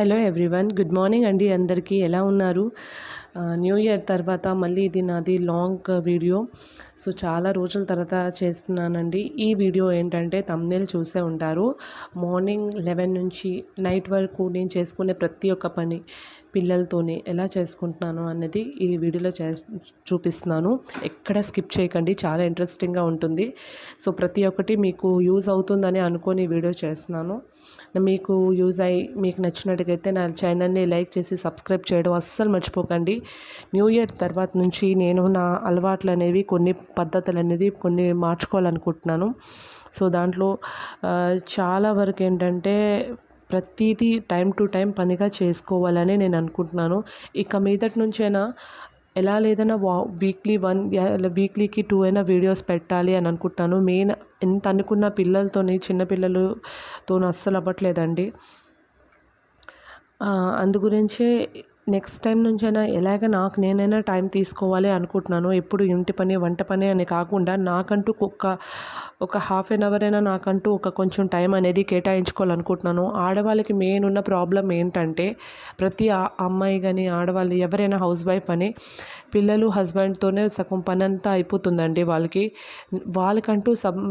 Hello everyone good morning అండి అందరికీ. ఎలా ఉన్నారు? న్యూ ఇయర్ తర్వాత మళ్ళీ ఇది నాది లాంగ్ వీడియో. సో చాలా రోజుల తర్వాత చేస్తున్నానండి. ఈ వీడియో ఏంటంటే తమ్నేల్ చూసే ఉంటారు. మార్నింగ్ లెవెన్ నుంచి నైట్ వరకు నేను చేసుకునే ప్రతి ఒక్క పని. పిల్లలతోని ఎలా చేసుకుంటున్నాను అనేది ఈ వీడియోలో చే చూపిస్తున్నాను. ఎక్కడ స్కిప్ చేయకండి చాలా ఇంట్రెస్టింగ్గా ఉంటుంది. సో ప్రతి ఒక్కటి మీకు యూజ్ అవుతుందని అనుకొని వీడియో చేస్తున్నాను. మీకు యూజ్ అయ్యి మీకు నచ్చినట్టుగైతే నా ఛానల్ని లైక్ చేసి సబ్స్క్రైబ్ చేయడం అస్సలు మర్చిపోకండి. న్యూ ఇయర్ తర్వాత నుంచి నేను నా అలవాట్లు అనేవి కొన్ని పద్ధతులు అనేది కొన్ని మార్చుకోవాలనుకుంటున్నాను. సో దాంట్లో చాలా వరకు ఏంటంటే ప్రతిదీ టైం టు టైం పనిగా చేసుకోవాలని నేను అనుకుంటున్నాను. ఇక మీదటి నుంచైనా ఎలా లేదన్నా వా వీక్లీ వన్ వీక్లీకి టూ అయినా వీడియోస్ పెట్టాలి అని అనుకుంటున్నాను. మెయిన్ ఎంత అనుకున్న పిల్లలతోని చిన్నపిల్లలతో అస్సలు అవ్వట్లేదండి. అందు గురించే నెక్స్ట్ టైం నుంచైనా ఎలాగ నాకు నేనైనా టైం తీసుకోవాలి అనుకుంటున్నాను ఎప్పుడు ఇంటి పని వంట పని అని కాకుండా నాకంటూ ఒక ఒక హాఫ్ అన్ అవర్ అయినా నాకంటూ ఒక కొంచెం టైం అనేది కేటాయించుకోవాలనుకుంటున్నాను. ఆడవాళ్ళకి మెయిన్ ఉన్న ప్రాబ్లం ఏంటంటే ప్రతి అమ్మాయి కానీ ఆడవాళ్ళు ఎవరైనా హౌస్ వైఫ్ అని పిల్లలు హస్బెండ్తోనే సగం పని అంతా అయిపోతుందండి వాళ్ళకి. వాళ్ళకంటూ సబ్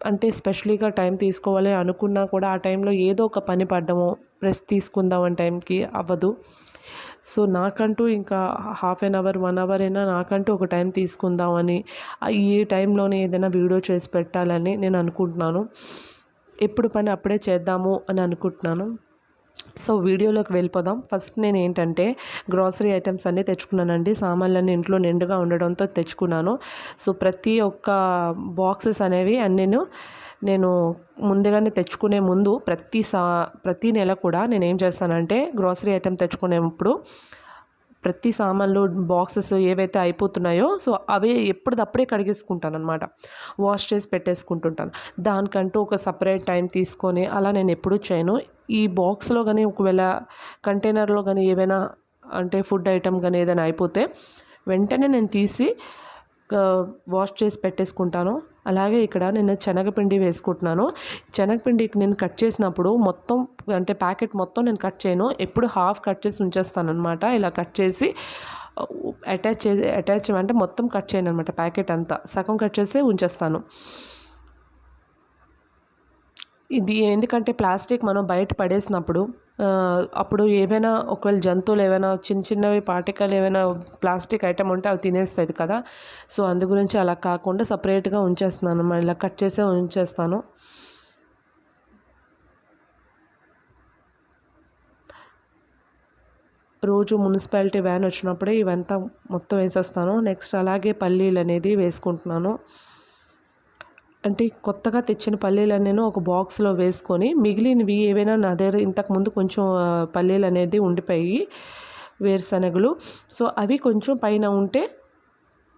అంటే స్పెషలీగా టైం తీసుకోవాలి అనుకున్నా కూడా ఆ టైంలో ఏదో ఒక పని పడ్డము రెస్ట్ తీసుకుందాం అని టైంకి అవ్వదు. సో నాకంటూ ఇంకా half an hour one hour అయినా నాకంటూ ఒక టైం తీసుకుందామని ఈ టైంలోనే ఏదైనా వీడియో చేసి పెట్టాలని నేను అనుకుంటున్నాను. ఎప్పుడు పని అప్పుడే చేద్దాము అని అనుకుంటున్నాను. సో వీడియోలోకి వెళ్ళిపోదాం. ఫస్ట్ నేను ఏంటంటే గ్రాసరీ ఐటమ్స్ అన్నీ తెచ్చుకున్నానండి. సామాన్లన్నీ ఇంట్లో నిండుగా ఉండడంతో తెచ్చుకున్నాను. సో ప్రతి ఒక్క బాక్సెస్ అనేవి అన్నీ నేను నేను ముందుగానే తెచ్చుకునే ముందు ప్రతి సా ప్రతి నెల కూడా నేను ఏం చేస్తానంటే గ్రోసరీ ఐటమ్ తెచ్చుకునేప్పుడు ప్రతి సామాన్లు బాక్సెస్ ఏవైతే అయిపోతున్నాయో సో అవి ఎప్పటిదప్పుడే కడిగేసుకుంటాను అనమాట వాష్ చేసి పెట్టేసుకుంటుంటాను. దానికంటూ ఒక సపరేట్ టైం తీసుకొని అలా నేను ఎప్పుడూ చేయను. ఈ బాక్స్లో కానీ ఒకవేళ కంటైనర్లో కానీ ఏవైనా అంటే ఫుడ్ ఐటమ్ కానీ ఏదైనా అయిపోతే వెంటనే నేను తీసి వాష్ చేసి పెట్టేసుకుంటాను. అలాగే ఇక్కడ నేను శనగపిండి వేసుకుంటున్నాను. శనగపిండికి నేను కట్ చేసినప్పుడు మొత్తం అంటే ప్యాకెట్ మొత్తం నేను కట్ చేయను. ఎప్పుడు హాఫ్ కట్ చేసి ఉంచేస్తాను అనమాట ఇలా కట్ చేసి అటాచ్ చేసి అటాచ్ అంటే మొత్తం కట్ చేయను అనమాట ప్యాకెట్ అంతా. సగం కట్ చేసి ఉంచేస్తాను. ఇది ఎందుకంటే ప్లాస్టిక్ మనం బయట పడేసినప్పుడు అప్పుడు ఏవైనా ఒకవేళ జంతువులు ఏవైనా చిన్న చిన్నవి పార్టికల్ ఏవైనా ప్లాస్టిక్ ఐటమ్ ఉంటే అవి తినేస్తుంది కదా. సో అందు గురించి అలా కాకుండా సపరేట్గా ఉంచేస్తున్నాను. మరి ఇలా కట్ చేసే ఉంచేస్తాను. రోజు మున్సిపాలిటీ వ్యాన్ వచ్చినప్పుడే ఇవంతా మొత్తం వేసేస్తాను. నెక్స్ట్ అలాగే పల్లీలు అనేది వేసుకుంటున్నాను. అంటే కొత్తగా తెచ్చిన పల్లీలు నేను ఒక బాక్స్లో వేసుకొని మిగిలినవి ఏవైనా నా దగ్గర ఇంతకుముందు కొంచెం పల్లీలు అనేది ఉండిపోయి వేరుశనగలు. సో అవి కొంచెం పైన ఉంటే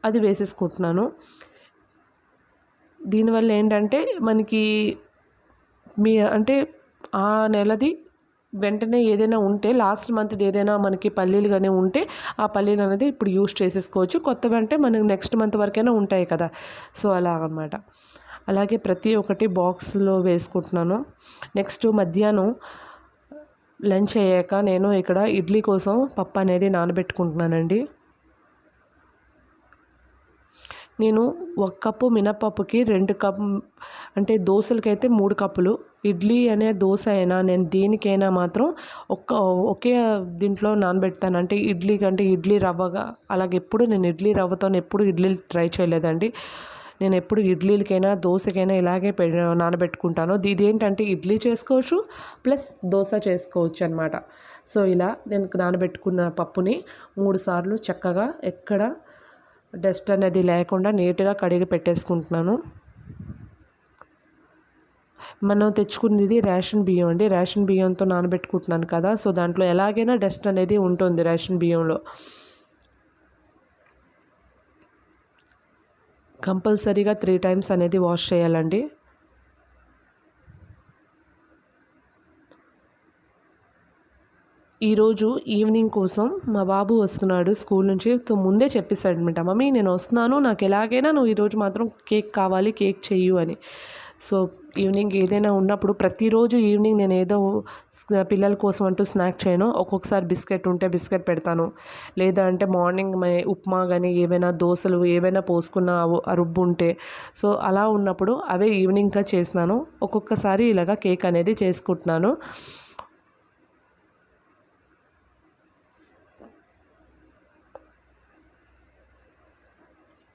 అది వేసేసుకుంటున్నాను. దీనివల్ల ఏంటంటే మనకి మీ అంటే ఆ నెలది వెంటనే ఏదైనా ఉంటే లాస్ట్ మంత్ది ఏదైనా మనకి పల్లీలు కానీ ఉంటే ఆ పల్లీలు అనేది ఇప్పుడు యూస్ చేసేసుకోవచ్చు. కొత్తవి అంటే మనకి నెక్స్ట్ మంత్ వరకైనా ఉంటాయి కదా. సో అలా అన్నమాట. అలాగే ప్రతి ఒక్కటి బాక్స్లో వేసుకుంటున్నాను. నెక్స్ట్ మధ్యాహ్నం లంచ్ అయ్యాక నేను ఇక్కడ ఇడ్లీ కోసం పప్పు అనేది నానబెట్టుకుంటున్నానండి. నేను ఒక కప్పు మినపప్పుకి రెండు కప్ అంటే దోశలకైతే మూడు కప్పులు. ఇడ్లీ అనే దోశ అయినా నేను దేనికైనా మాత్రం ఒక్క ఒకే దీంట్లో నానబెడతాను. అంటే ఇడ్లీ కంటే ఇడ్లీ రవ్వగా అలాగే ఎప్పుడు నేను ఇడ్లీ రవ్వతో ఎప్పుడు ఇడ్లీలు ట్రై చేయలేదండి. నేను ఎప్పుడు ఇడ్లీలకైనా దోశకైనా ఇలాగే పె నానబెట్టుకుంటాను. ఇది ఏంటంటే ఇడ్లీ చేసుకోవచ్చు ప్లస్ దోశ చేసుకోవచ్చు అనమాట సో ఇలా నేను నానబెట్టుకున్న పప్పుని మూడు సార్లు చక్కగా ఎక్కడ డస్ట్ అనేది లేకుండా నీట్గా కడిగి పెట్టేసుకుంటున్నాను. మనం తెచ్చుకునేది రేషన్ బియ్యం అండి. రేషన్ బియ్యంతో నానబెట్టుకుంటున్నాను కదా సో దాంట్లో ఎలాగైనా డస్ట్ అనేది ఉంటుంది రేషన్ బియ్యంలో. కంపల్సరీగా త్రీ టైమ్స్ అనేది వాష్ చేయాలండి. ఈరోజు ఈవినింగ్ కోసం మా బాబు వస్తున్నాడు స్కూల్ నుంచి. ముందే చెప్పేశాడు అనమాట మమ్మీ నేను వస్తున్నాను నాకు ఎలాగైనా నువ్వు ఈరోజు మాత్రం కేక్ కావాలి కేక్ చెయ్యు అని. సో ఈవినింగ్ ఏదైనా ఉన్నప్పుడు ప్రతిరోజు ఈవినింగ్ నేను ఏదో పిల్లల కోసం అంటూ స్నాక్ చేయను. ఒక్కొక్కసారి బిస్కెట్ ఉంటే బిస్కెట్ పెడతాను. లేదా అంటే మార్నింగ్ ఉప్మా కానీ ఏవైనా దోశలు ఏవైనా పోసుకున్న రుబ్బు ఉంటే. సో అలా ఉన్నప్పుడు అవే ఈవినింగ్గా చేసినాను. ఒక్కొక్కసారి ఇలాగా కేక్ అనేది చేసుకుంటున్నాను.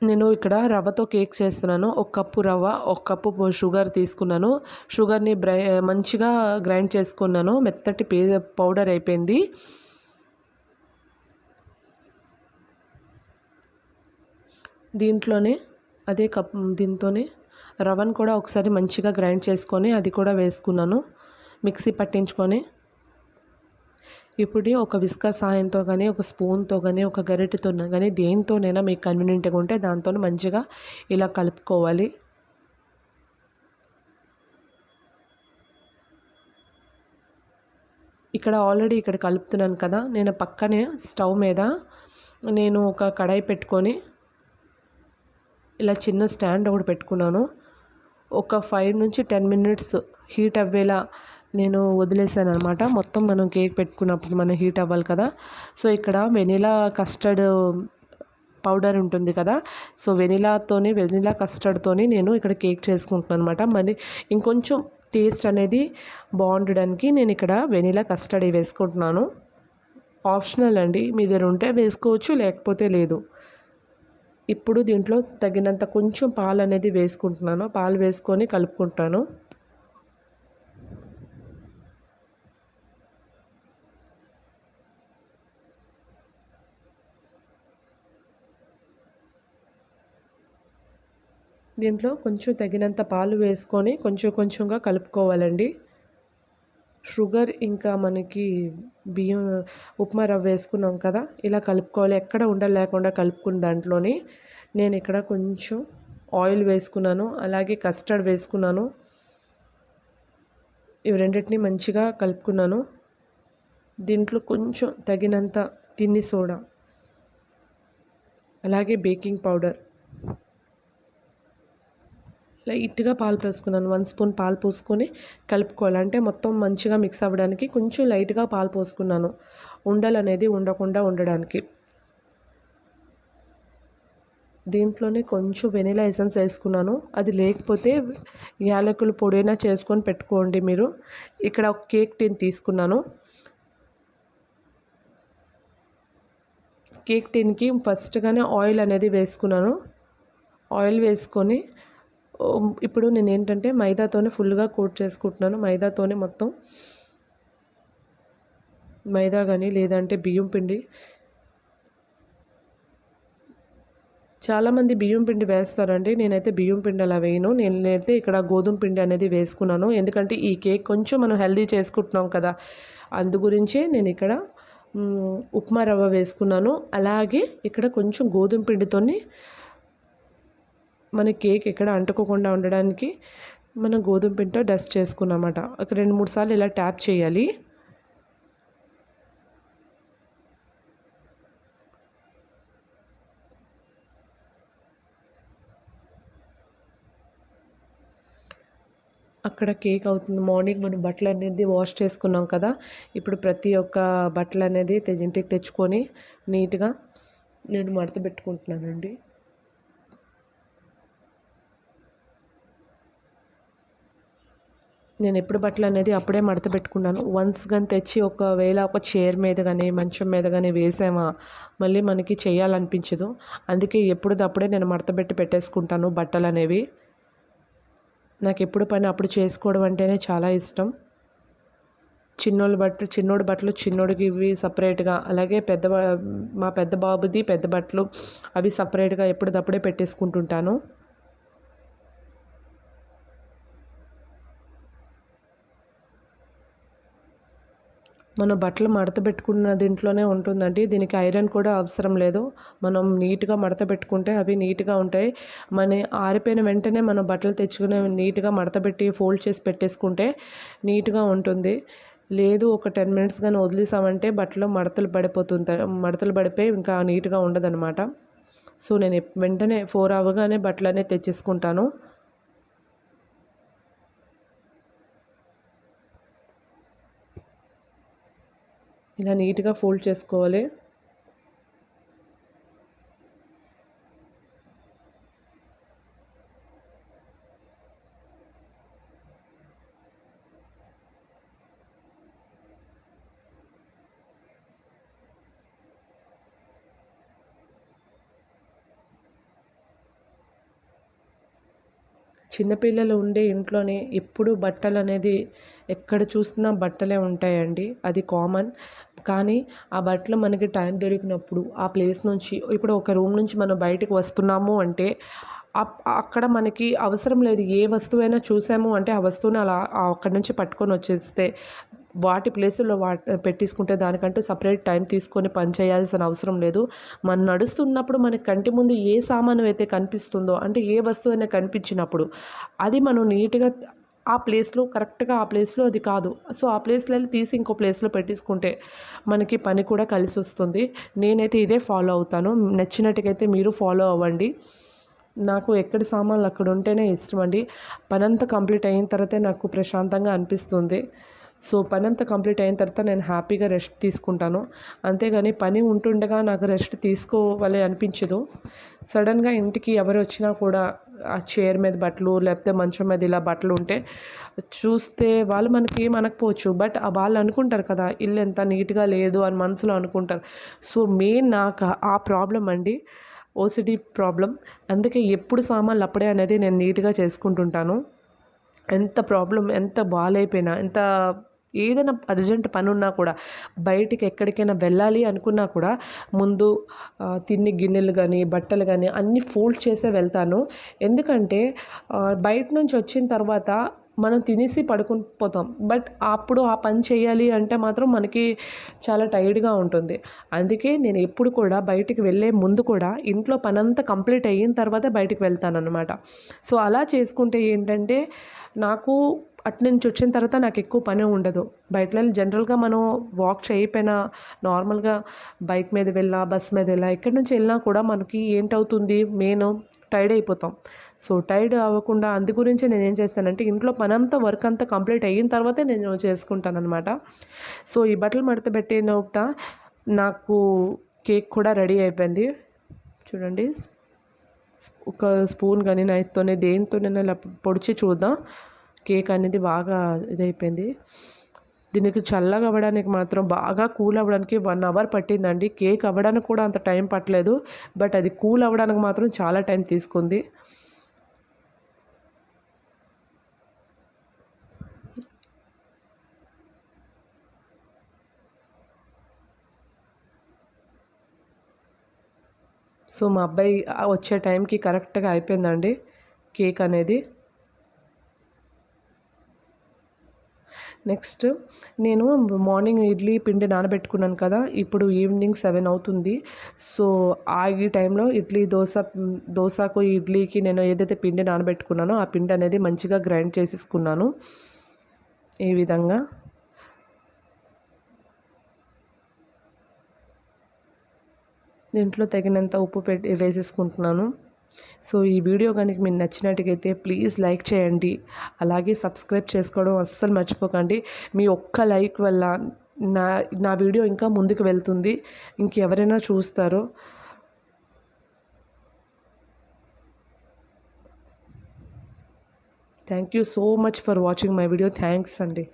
నేను ఇక్కడ రవ్వతో కేక్ చేస్తున్నాను. ఒక కప్పు రవ్వ ఒక కప్పు షుగర్ తీసుకున్నాను. షుగర్ని బ్రై మంచిగా గ్రైండ్ చేసుకున్నాను. మెత్తటి పే పౌడర్ అయిపోయింది. దీంట్లోనే అదే కప్ దీంతోనే రవ్వను కూడా ఒకసారి మంచిగా గ్రైండ్ చేసుకొని అది కూడా వేసుకున్నాను. మిక్సీ పట్టించుకొని ఇప్పుడు ఒక విస్కర్ సహాయంతో కానీ ఒక స్పూన్తో కానీ ఒక గరిటెతో కానీ దేనితోనైనా మీకు కన్వీనియంట్గా ఉంటే దాంతో మంచిగా ఇలా కలుపుకోవాలి. ఇక్కడ ఆల్రెడీ ఇక్కడ కలుపుతున్నాను కదా నేను పక్కనే స్టవ్ మీద నేను ఒక కడాయి పెట్టుకొని ఇలా చిన్న స్టాండ్ ఒకటి పెట్టుకున్నాను. ఒక ఫైవ్ నుంచి టెన్ మినిట్స్ హీట్ అవ్వేలా నేను వదిలేసాను అనమాట మొత్తం మనం కేక్ పెట్టుకున్నప్పుడు మనం హీట్ అవ్వాలి కదా. సో ఇక్కడ వెనిలా కస్టర్డ్ పౌడర్ ఉంటుంది కదా. సో వెనిలాతోని వెనిలా కస్టర్డ్తోని నేను ఇక్కడ కేక్ చేసుకుంటున్నాను అనమాట మరి ఇంకొంచెం టేస్ట్ అనేది బాగుండడానికి నేను ఇక్కడ వెనిలా కస్టర్డ్ వేసుకుంటున్నాను. ఆప్షనల్ అండి. మీ దగ్గర ఉంటే వేసుకోవచ్చు లేకపోతే లేదు. ఇప్పుడు దీంట్లో తగినంత కొంచెం పాలు అనేది వేసుకుంటున్నాను. పాలు వేసుకొని కలుపుకుంటాను. దీంట్లో కొంచెం తగినంత పాలు వేసుకొని కొంచెం కొంచెంగా కలుపుకోవాలండి. షుగర్ ఇంకా మనకి బియ్యం ఉప్మా రవ్వ వేసుకున్నాం కదా ఇలా కలుపుకోవాలి. ఎక్కడ ఉండలేకుండా కలుపుకున్న దాంట్లోని నేను ఇక్కడ కొంచెం ఆయిల్ వేసుకున్నాను అలాగే కస్టర్డ్ వేసుకున్నాను. ఇవి రెండింటిని మంచిగా కలుపుకున్నాను. దీంట్లో కొంచెం తగినంత తిన్ని సోడా అలాగే బేకింగ్ పౌడర్ లైట్గా పాలు పోసుకున్నాను. వన్ స్పూన్ పాలు పోసుకొని కలుపుకోవాలి. అంటే మొత్తం మంచిగా మిక్స్ అవ్వడానికి కొంచెం లైట్గా పాలు పోసుకున్నాను. ఉండలు అనేది ఉండకుండా ఉండడానికి. దీంట్లోనే కొంచెం వెనీలా ఎసెన్స్ వేసుకున్నాను. అది లేకపోతే యాలకుల పొడైనా చేసుకొని పెట్టుకోండి మీరు. ఇక్కడ ఒక కేక్ టిన్ తీసుకున్నాను. కేక్ టిన్కి ఫస్ట్గానే ఆయిల్ అనేది వేసుకున్నాను. ఆయిల్ వేసుకొని ఇప్పుడు నేను ఏంటంటే మైదాతోనే ఫుల్గా కోట్ చేసుకుంటున్నాను. మైదాతోనే మొత్తం మైదా కానీ లేదంటే బియ్యం పిండి. చాలామంది బియ్యం పిండి వేస్తారండి. నేనైతే బియ్యం పిండి అలా వేయను. నేనైతే ఇక్కడ గోధుమ పిండి అనేది వేసుకున్నాను. ఎందుకంటే ఈ కేక్ కొంచెం మనం హెల్దీ చేసుకుంటున్నాం కదా. అందు గురించే నేను ఇక్కడ ఉప్మా రవ్వ వేసుకున్నాను. అలాగే ఇక్కడ కొంచెం గోధుమ పిండితోని మన కేక్ ఎక్కడ అంటుకోకుండా ఉండడానికి మనం గోధుమ పిండితో డస్ట్ చేసుకున్నమాట ఒక రెండు మూడు సార్లు ఇలా ట్యాప్ చేయాలి. అక్కడ కేక్ అవుతుంది. మార్నింగ్ మనం బట్టలు అనేది వాష్ చేసుకున్నాం కదా. ఇప్పుడు ప్రతి ఒక్క బట్టలు అనేది ఇంటికి తెచ్చుకొని నీట్గా నేను మడత పెట్టుకుంటున్నానండి. నేను ఎప్పుడు బట్టలు అనేది అప్పుడే మడత పెట్టుకున్నాను. వన్స్ కానీ తెచ్చి ఒకవేళ ఒక చైర్ మీద కానీ మంచం మీద కానీ వేసామా మళ్ళీ మనకి చేయాలనిపించదు. అందుకే ఎప్పుడుదప్పుడే నేను మడత పెట్టి పెట్టేసుకుంటాను బట్టలు అనేవి. నాకు ఎప్పుడు పని అప్పుడు చేసుకోవడం అంటేనే చాలా ఇష్టం. చిన్నోళ్ళ బట్టలు చిన్నోడి బట్టలు చిన్నోడికి ఇవి సపరేట్గా అలాగే పెద్ద మా పెద్ద బాబుది పెద్ద బట్టలు అవి సపరేట్గా ఎప్పటిదప్పుడే పెట్టేసుకుంటుంటాను. మనం బట్టలు మడత పెట్టుకున్న దీంట్లోనే ఉంటుందండి. దీనికి ఐరన్ కూడా అవసరం లేదు. మనం నీట్గా మడత పెట్టుకుంటే అవి నీట్గా ఉంటాయి. మన ఆరిపోయిన వెంటనే మనం బట్టలు తెచ్చుకునే నీట్గా మడత పెట్టి ఫోల్డ్ చేసి పెట్టేసుకుంటే నీట్గా ఉంటుంది. లేదు ఒక టెన్ మినిట్స్ కానీ వదిలేసామంటే బట్టలు మడతలు పడిపోతుంటాయి మడతలు పడిపోయి ఇంకా నీట్గా ఉండదన్నమాట. సో నేను వెంటనే ఫోర్ అవ్వగానే బట్టలు అనేది తెచ్చేసుకుంటాను. ఇలా నీట్గా ఫోల్డ్ చేసుకోవాలి. చిన్నపిల్లలు ఉండే ఇంట్లోనే ఎప్పుడు బట్టలు అనేది ఎక్కడ చూసినా బట్టలే ఉంటాయండి. అది కామన్. కానీ ఆ బట్టలు మనకి టైం దొరికినప్పుడు ఆ ప్లేస్ నుంచి ఇప్పుడు ఒక రూమ్ నుంచి మనం బయటకు వస్తున్నాము అంటే అక్కడ మనకి అవసరం లేదు. ఏ వస్తువైనా చూసాము అంటే ఆ వస్తువుని అలా అక్కడి నుంచి పట్టుకొని వచ్చేస్తే వాటి ప్లేసుల్లో వా పెట్టేసుకుంటే దానికంటూ సపరేట్ టైం తీసుకొని పని చేయాల్సిన అవసరం లేదు. మనం నడుస్తున్నప్పుడు మనకి కంటి ముందు ఏ సామాను అయితే కనిపిస్తుందో అంటే ఏ వస్తువు అయినా కనిపించినప్పుడు అది మనం నీట్గా ఆ ప్లేస్లో కరెక్ట్గా ఆ ప్లేస్లో అది కాదు. సో ఆ ప్లేస్లో తీసి ఇంకో ప్లేస్లో పెట్టేసుకుంటే మనకి పని కూడా కలిసి వస్తుంది నేనైతే ఇదే ఫాలో అవుతాను. నచ్చినట్టుగైతే మీరు ఫాలో అవ్వండి. నాకు ఎక్కడి సామాన్లు అక్కడ ఉంటేనే ఇష్టం అండి. పనంతా కంప్లీట్ అయిన తర్వాతే నాకు ప్రశాంతంగా అనిపిస్తుంది. సో పని అంతా కంప్లీట్ అయిన తర్వాత నేను హ్యాపీగా రెస్ట్ తీసుకుంటాను. అంతేగాని పని ఉంటుండగా నాకు రెస్ట్ తీసుకోవాలి అనిపించదు. సడన్గా ఇంటికి ఎవరు వచ్చినా కూడా ఆ చైర్ మీద బట్టలు లేకపోతే మంచం మీద ఇలా బట్టలు ఉంటే చూస్తే వాళ్ళు మనకి ఏం అనకపోవచ్చు బట్ వాళ్ళు అనుకుంటారు కదా ఇల్లు ఎంత నీట్గా లేదు అని మనసులో అనుకుంటారు. సో మెయిన్ నాకు ఆ ప్రాబ్లం అండి ఓసిడి ప్రాబ్లం అందుకే ఎప్పుడు సామాన్లు అప్పుడే అనేది నేను నీట్గా చేసుకుంటుంటాను. ఎంత ప్రాబ్లం ఎంత బాగాలైపోయినా ఎంత ఏదైనా అర్జెంట్ పని ఉన్నా కూడా బయటికి ఎక్కడికైనా వెళ్ళాలి అనుకున్నా కూడా ముందు తిని గిన్నెలు కానీ బట్టలు కానీ అన్నీ ఫోల్డ్ చేసే వెళ్తాను. ఎందుకంటే బయట నుంచి వచ్చిన తర్వాత మనం తినేసి పడుకుని పోతాం. బట్ అప్పుడు ఆ పని చేయాలి అంటే మాత్రం మనకి చాలా టైర్డ్గా ఉంటుంది. అందుకే నేను ఎప్పుడు కూడా బయటికి వెళ్ళే ముందు కూడా ఇంట్లో పని అంతా కంప్లీట్ అయిన తర్వాతే బయటికి వెళ్తాను అనమాట సో అలా చేసుకుంటే ఏంటంటే నాకు అటు నుంచి వచ్చిన తర్వాత నాకు ఎక్కువ పని ఉండదు. బయట జనరల్గా మనం వాక్ చేయకపోయినా నార్మల్గా బైక్ మీద వెళ్ళా బస్ మీద వెళ్ళా ఎక్కడి నుంచి వెళ్ళినా కూడా మనకి ఏంటవుతుంది? మెయిన్ టైర్డ్ అయిపోతాం. సో టైర్డ్ అవ్వకుండా అందు గురించి నేను ఏం చేస్తానంటే ఇంట్లో పనంతా వర్క్ అంతా కంప్లీట్ అయిన తర్వాతే నేను చేసుకుంటానమాట సో ఈ బట్టలు మడత పెట్టినప్పుడు నాకు కేక్ కూడా రెడీ అయిపోయింది. చూడండి. ఒక స్పూన్ కానీ నైఫ్తోనే దేనితోనైనా ఇలా పొడిచి చూద్దాం. కేక్ అనేది బాగా ఇదైపోయింది. దీనికి చల్లగా అవ్వడానికి మాత్రం బాగా కూల్ అవ్వడానికి వన్ అవర్ పట్టిందండి. కేక్ అవ్వడానికి కూడా అంత టైం పట్టలేదు. బట్ అది కూల్ అవ్వడానికి మాత్రం చాలా టైం తీసుకుంది. సో మా అబ్బాయి వచ్చే టైంకి కరెక్ట్గా అయిపోయిందండి కేక్ అనేది. నెక్స్ట్ నేను మార్నింగ్ ఇడ్లీ పిండి నానబెట్టుకున్నాను కదా ఇప్పుడు ఈవినింగ్ సెవెన్ అవుతుంది. సో ఆ ఈ టైంలో ఇడ్లీ దోశ దోశకు ఇడ్లీకి నేను ఏదైతే పిండి నానబెట్టుకున్నానో ఆ పిండి అనేది మంచిగా గ్రైండ్ చేసేసుకున్నాను. ఈ విధంగా. దీంట్లో తగినంత ఉప్పు పెట్టి వేసేసుకుంటున్నాను. సో ఈ వీడియో కనుక మీకు నచ్చినట్టుగైతే ప్లీజ్ లైక్ చేయండి. అలాగే సబ్స్క్రైబ్ చేసుకోవడం అస్సలు మర్చిపోకండి. మీ ఒక్క లైక్ వల్ల నా నా వీడియో ఇంకా ముందుకు వెళ్తుంది. ఇంకెవరైనా చూస్తారో. Thank you so much for watching my video thanks అండి.